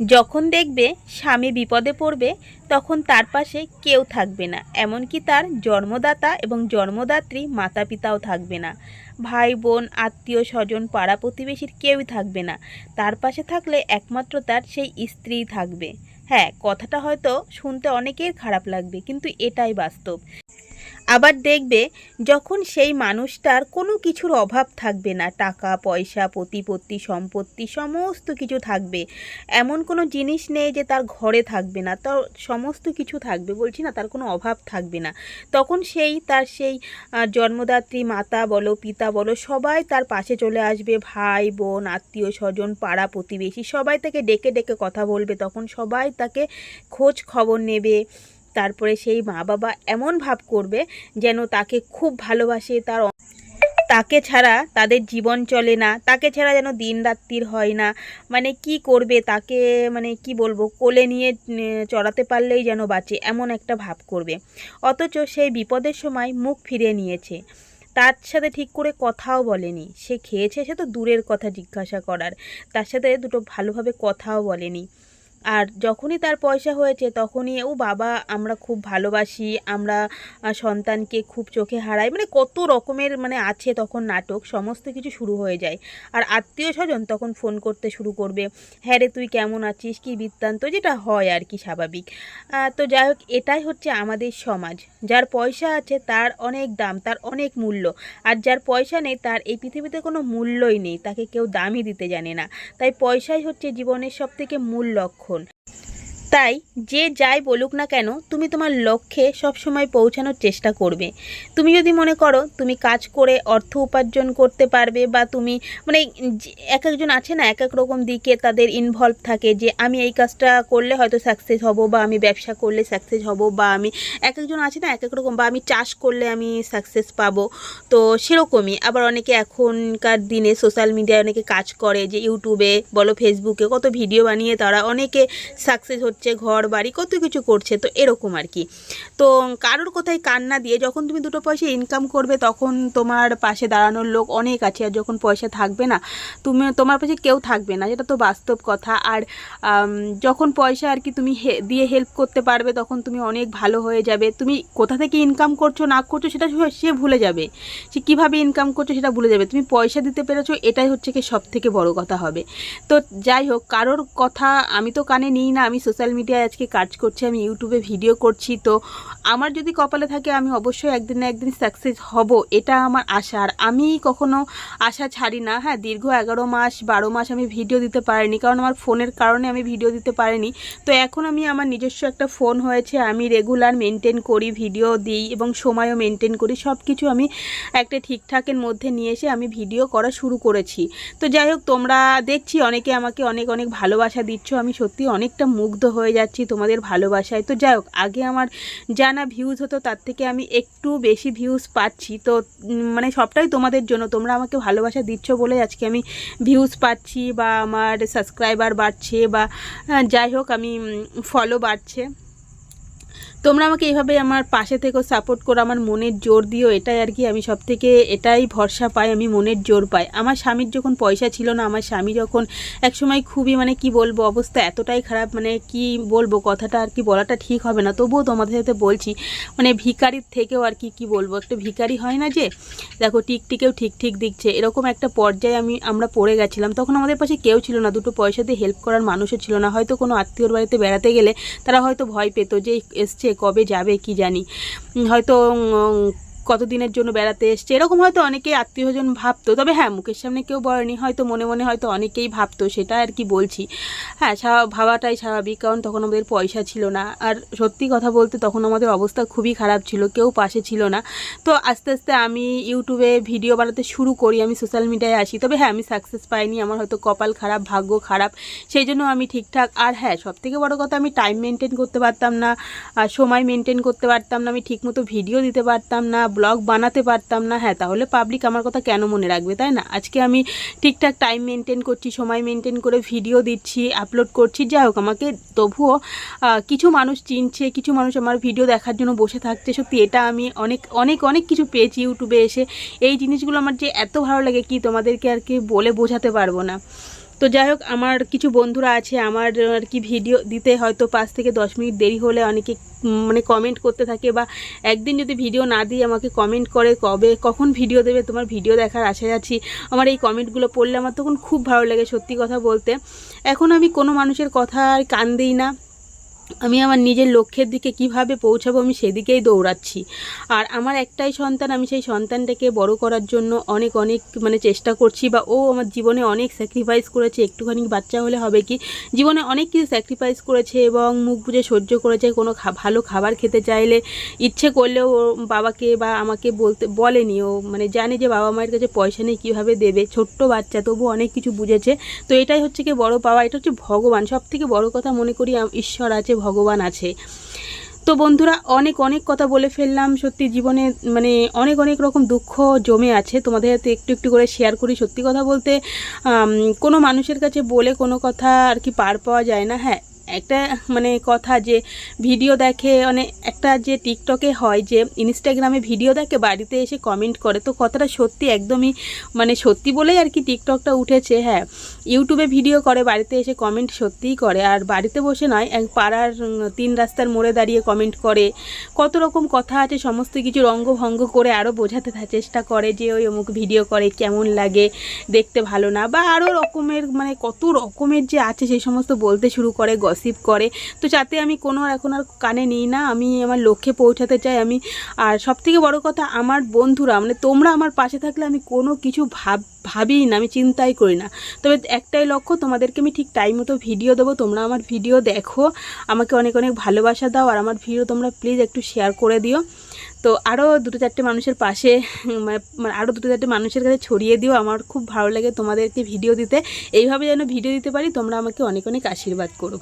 যখন দেখবে স্বামী বিপদে পড়বে, তখন তার পাশে কেউ থাকবে না। এমনকি তার জন্মদাতা এবং জন্মদাত্রী মাতা পিতাও থাকবে না। ভাই, বোন, আত্মীয় স্বজন, পাড়া প্রতিবেশীর কেউই থাকবে না। তার পাশে থাকলে একমাত্র তার সেই স্ত্রীই থাকবে। হ্যাঁ কথাটা হয়তো শুনতে অনেকের খারাপ লাগবে, কিন্তু এটাই বাস্তব। আবার দেখবে যখন সেই মানুষটার কোনো কিছুর অভাব থাকবে না, টাকা, পয়সা, প্রতিপত্তি, সম্পত্তি, সমস্ত কিছু থাকবে। এমন কোনো জিনিস নেই যে তার ঘরে থাকবে না, তার সমস্ত কিছু থাকবে, বলছি না তার কোনো অভাব থাকবে না। তখন সেই তার সেই জন্মদাত্রী মাতা বলো, পিতা বলো, সবাই তার পাশে চলে আসবে, ভাই, বোন, আত্মীয় স্বজন, পাড়া প্রতিবেশী সবাই তাকে ডেকে ডেকে কথা বলবে। তখন সবাই তাকে খোঁজ খবর নেবে। তারপরে সেই মা বাবা এমন ভাব করবে যেন তাকে খুব ভালোবাসে, তার তাকে ছাড়া তাদের জীবন চলে না, তাকে ছাড়া যেন দিন রাত্রির হয় না। মানে কি করবে তাকে মানে কি বলব, কোলে নিয়ে চড়াতে পারলেই যেন বাঁচে, এমন একটা ভাব করবে। অথচ সেই বিপদের সময় মুখ ফিরিয়ে নিয়েছে। তার সাথে ঠিক করে কথাও বলেনি। সে খেয়েছে, সে তো দূরের কথা জিজ্ঞাসা করার। তার সাথে দুটো ভালোভাবে কথাও বলেনি। আর যখনই তার পয়সা হয়েছে তখনই ও বাবা, আমরা খুব ভালোবাসি, আমরা সন্তানকে খুব চোখে হারাই। মানে কত রকমের মানে আছে তখন নাটক, সমস্ত কিছু শুরু হয়ে যায়। আর আত্মীয় স্বজন তখন ফোন করতে শুরু করবে হ্যাঁ রে, তুই কেমন আছিস? কি বৃত্তান্ত? যেটা হয় আর কি স্বাভাবিক। তো যাই হোক, এটাই হচ্ছে আমাদের সমাজ। যার পয়সা আছে তার অনেক দাম, তার অনেক মূল্য। আর যার পয়সা নেই তার এই পৃথিবীতে কোনো মূল্যই নেই, তাকে কেউ দামই দিতে জানে না। তাই পয়সাই হচ্ছে জীবনের সবথেকে মূল লক্ষণ তাই যে যাই বলুক না কেন, তুমি তোমার লক্ষ্যে সবসময় পৌঁছানোর চেষ্টা করবে। তুমি যদি মনে করো তুমি কাজ করে অর্থ উপার্জন করতে পারবে বা তুমি মানে এক একজন আছে না, এক এক রকম দিকে তাদের ইনভলভ থাকে যে আমি এই কাজটা করলে হয়তো সাকসেস হব বা আমি ব্যবসা করলে সাকসেস হব বা আমি এক একজন আছে না, এক এক রকম বা আমি চাষ করলে আমি সাকসেস পাবো। তো সেরকমই। আবার অনেকে এখনকার দিনে সোশ্যাল মিডিয়ায় অনেকে কাজ করে যে ইউটিউবে বলো ফেসবুকে কত ভিডিও বানিয়ে তারা অনেকে সাকসেস হচ্ছে ঘর বাড়ি, কত কিছু করছে, তো এরকম আর কি। তো কারোর কোথায় কান্না দিয়ে যখন তুমি দুটো পয়সা ইনকাম করবে, তখন তোমার পাশে দাঁড়ানোর লোক অনেক আছে। আর যখন পয়সা থাকবে না, তুমি, তোমার পাশে কেউ থাকবে না যেটা তো বাস্তব কথা। আর যখন পয়সা আর কি তুমি দিয়ে হেল্প করতে পারবে, তখন তুমি অনেক ভালো হয়ে যাবে। তুমি কোথা থেকে ইনকাম করছ, না করছ, সেটা সে ভুলে যাবে। সে কীভাবে ইনকাম করছ, সেটা ভুলে যাবে। তুমি পয়সা দিতে পেরেছ, এটাই হচ্ছে কি সব থেকে বড় কথা হবে। তো যাই হোক, কারোর কথা আমি তো কানে নিই না, আমি সোশ্যাল মিডিয়ায় আজকে কাজ করছি, আমি ইউটিউবে ভিডিও করছি, তো আমার যদি কপালে থাকে আমি অবশ্যই একদিন না একদিন সাকসেস হব, এটা আমার আশা। আর আমি কখনো আশা ছাড়ি না হ্যাঁ দীর্ঘ এগারো মাস, বারো মাস আমি ভিডিও দিতে পারিনি, কারণ আমার ফোনের কারণে আমি ভিডিও দিতে পারিনি। তো এখন আমি আমার নিজস্ব একটা ফোন হয়েছে, আমি রেগুলার মেনটেন করি ভিডিও দিই এবং সময়ও মেনটেন করি সব কিছু আমি একটা ঠিকঠাকের মধ্যে নিয়ে এসে আমি ভিডিও করা শুরু করেছি। তো যাই হোক, তোমরা দেখছি, অনেকে আমাকে অনেক অনেক ভালোবাসা দিচ্ছ, আমি সত্যি অনেকটা মুগ্ধ হয়ে যাচ্ছি, তোমাদের ভালোবাসায়। তো যাই হোক, আগে আমার যা না ভিউজ হতো, তার থেকে আমি একটু বেশি ভিউজ পাচ্ছি। তো মানে সবটাই তোমাদের জন্য। তোমরা আমাকে ভালোবাসা দিচ্ছ বলে আজকে আমি ভিউজ পাচ্ছি বা আমার সাবস্ক্রাইবার বাড়ছে বা যাই হোক, আমি ফলো বাড়ছে। তোমরা আমাকে এইভাবে আমার পাশে থেকেও সাপোর্ট করো, আমার মনের জোর দিও, এটাই আর কি আমি সব থেকে এটাই ভরসা পাই, আমি মনের জোর পাই। আমার স্বামীর যখন পয়সা ছিল না, আমার স্বামী যখন একসময় খুবই মানে কি বলব, অবস্থা এতটাই খারাপ মানে কি বলব, কথাটা আর কি বলাটা ঠিক হবে না। তবুও তোমাদের সাথে বলছি মানে ভিকারির থেকেও আর কি কি বলব, একটা ভিকারি হয় না যে, দেখো টিকটিকেও ঠিক ঠিক দিচ্ছে। এরকম একটা পর্যায়ে আমি, আমরা পড়ে গেছিলাম, তখন আমাদের পাশে কেউ ছিল না, দুটো পয়সা দিয়ে হেল্প করার মানুষও ছিল না। হয়তো কোনো আত্মীয়র বাড়িতে বেড়াতে গেলে তারা হয়তো ভয় পেত যে এসছে কবে যাবে কি জানি। হয়তো কতদিনের জন্য বেড়াতে এসছে? এরকম হয়তো অনেকেই আত্মীয়জন ভাবতো। তবে হ্যাঁ মুখের সামনে কেউ বলেনি, হয়তো মনে মনে হয়তো অনেকেই ভাবতো, সেটা আর কি বলছি। হ্যাঁ ভাবাটাই স্বাভাবিক, কারণ তখন আমাদের পয়সা ছিল না। আর সত্যি কথা বলতে তখন আমাদের অবস্থা খুবই খারাপ ছিল, কেউ পাশে ছিল না। তো আস্তে আস্তে আমি ইউটিউবে ভিডিও বানাতে শুরু করি, আমি সোশ্যাল মিডিয়ায় আসি। তবে হ্যাঁ আমি সাকসেস পাইনি, আমার হয়তো কপাল খারাপ, ভাগ্য খারাপ, সেই জন্য আমি ঠিকঠাক। আর হ্যাঁ সব থেকে বড় কথা, আমি টাইম মেনটেন করতে পারতাম না, আর সময় মেনটেন করতে পারতাম না, আমি ঠিকমতো ভিডিও দিতে পারতাম না ব্লগ বানাতে পারতাম না। হ্যাঁ তাহলে পাবলিক আমার কথা কেন মনে রাখবে, তাই না? আজকে আমি ঠিকঠাক টাইম মেনটেন করছি, সময় মেনটেন করে ভিডিও দিচ্ছি আপলোড করছি। যাই হোক, আমাকে তবুও কিছু মানুষ চিনছে, কিছু মানুষ আমার ভিডিও দেখার জন্য বসে থাকছে। সত্যি, এটা আমি অনেক অনেক অনেক কিছু পেয়েছি ইউটিউবে এসে। এই জিনিসগুলো আমার যে এত ভালো লাগে কি তোমাদেরকে আর কি বলে বোঝাতে পারব না। তো যাই হোক, আমার কিছু বন্ধুরা আছে, আমার আর কি ভিডিও দিতে হয়তো পাঁচ থেকে দশ মিনিট দেরি হলে অনেকে মানে কমেন্ট করতে থাকে বা একদিন যদি ভিডিও না দিই আমাকে কমেন্ট করে কবে, কখন ভিডিও দেবে, তোমার ভিডিও দেখার আশায় আছি। আমার এই কমেন্টগুলো পড়লে আমার তখন খুব ভালো লাগে সত্যি কথা বলতে। এখন আমি কোনো মানুষের কথা আর কান দিই না। আমি আমার নিজের লক্ষ্যের দিকে কীভাবে পৌঁছাবো আমি সেদিকেই দৌড়াচ্ছি। আর আমার একটাই সন্তান, আমি সেই সন্তানটাকে বড় করার জন্য অনেক অনেক মানে চেষ্টা করছি বা ও আমার জীবনে অনেক স্যাক্রিফাইস করেছে। একটুখানি বাচ্চা হলে হবে কি? জীবনে অনেক কিছু স্যাক্রিফাইস করেছে এবং মুখ বুঝে সহ্য করেছে। কোনো ভালো খাবার খেতে চাইলে ইচ্ছে করলেও ও বাবাকে বা আমাকে বলতে, বলেনি। ও মানে জানে যে বাবা মায়ের কাছে পয়সা নেই, কীভাবে দেবে? ছোট্ট বাচ্চা, তবু অনেক কিছু বুঝেছে। তো এটাই হচ্ছে কি বড় পাওয়া, এটা হচ্ছে ভগবান। সব থেকে বড় কথা মনে করি ঈশ্বর আছে ভগবান আছে। তো বন্ধুরা, অনেক অনেক কথা বলে ফেললাম। সত্যি জীবনে মানে অনেক অনেক রকম দুঃখ জমে আছে। তোমাদের হাতে একটু একটু করে শেয়ার করি সত্যি কথা বলতে কোনো মানুষের কাছে বলে কোনো কথা আর কি পার পাওয়া যায় না। হ্যাঁ একটা মানে কথা যে ভিডিও দেখে মানে একটা যে টিকটকে হয় যে ইনস্টাগ্রামে ভিডিও দেখে, বাড়িতে এসে কমেন্ট করে। তো কথাটা সত্যি একদমই মানে সত্যি বলেই আর কি টিকটকটা উঠেছে হ্যাঁ। ইউটিউবে ভিডিও করে, বাড়িতে এসে কমেন্ট সত্যিই করে। আর বাড়িতে বসে নয়, এক পাড়ার তিন রাস্তার মোড়ে দাঁড়িয়ে কমেন্ট করে। কত রকম কথা আছে, সমস্ত কিছু রঙ্গভঙ্গ করে আরও বোঝাতে চেষ্টা করে যে ওই অমুক ভিডিও করে, কেমন লাগে, দেখতে ভালো না। বা আরও রকমের মানে কত রকমের যে আছে সেই সমস্ত বলতে শুরু করে গসিপ করে। তো যাতে আমি কোনো এখন আর কানে নিই না, আমি আমার লক্ষ্যে পৌঁছাতে চাই। আমি, আর সবথেকে বড় কথা, আমার বন্ধুরা মানে তোমরা আমার পাশে থাকলে আমি কোনো কিছু ভাব, ভাবিই না, আমি চিন্তাই করি না। তবে একটাই লক্ষ্য, তোমাদেরকে আমি ঠিক টাইম মতো ভিডিও দেবো, তোমরা আমার ভিডিও দেখো। আমাকে অনেক অনেক ভালোবাসা দাও, আর আমার ভিডিও তোমরা প্লিজ একটু শেয়ার করে দিও। তো আরও দুটো চারটে মানুষের পাশে মানে মানে আরও দুটো চারটে মানুষের কাছে ছড়িয়ে দিও, আমার খুব ভালো লাগে তোমাদেরকে ভিডিও দিতে। এইভাবে যেন ভিডিও দিতে পারি, তোমরা আমাকে অনেক অনেক আশীর্বাদ করো।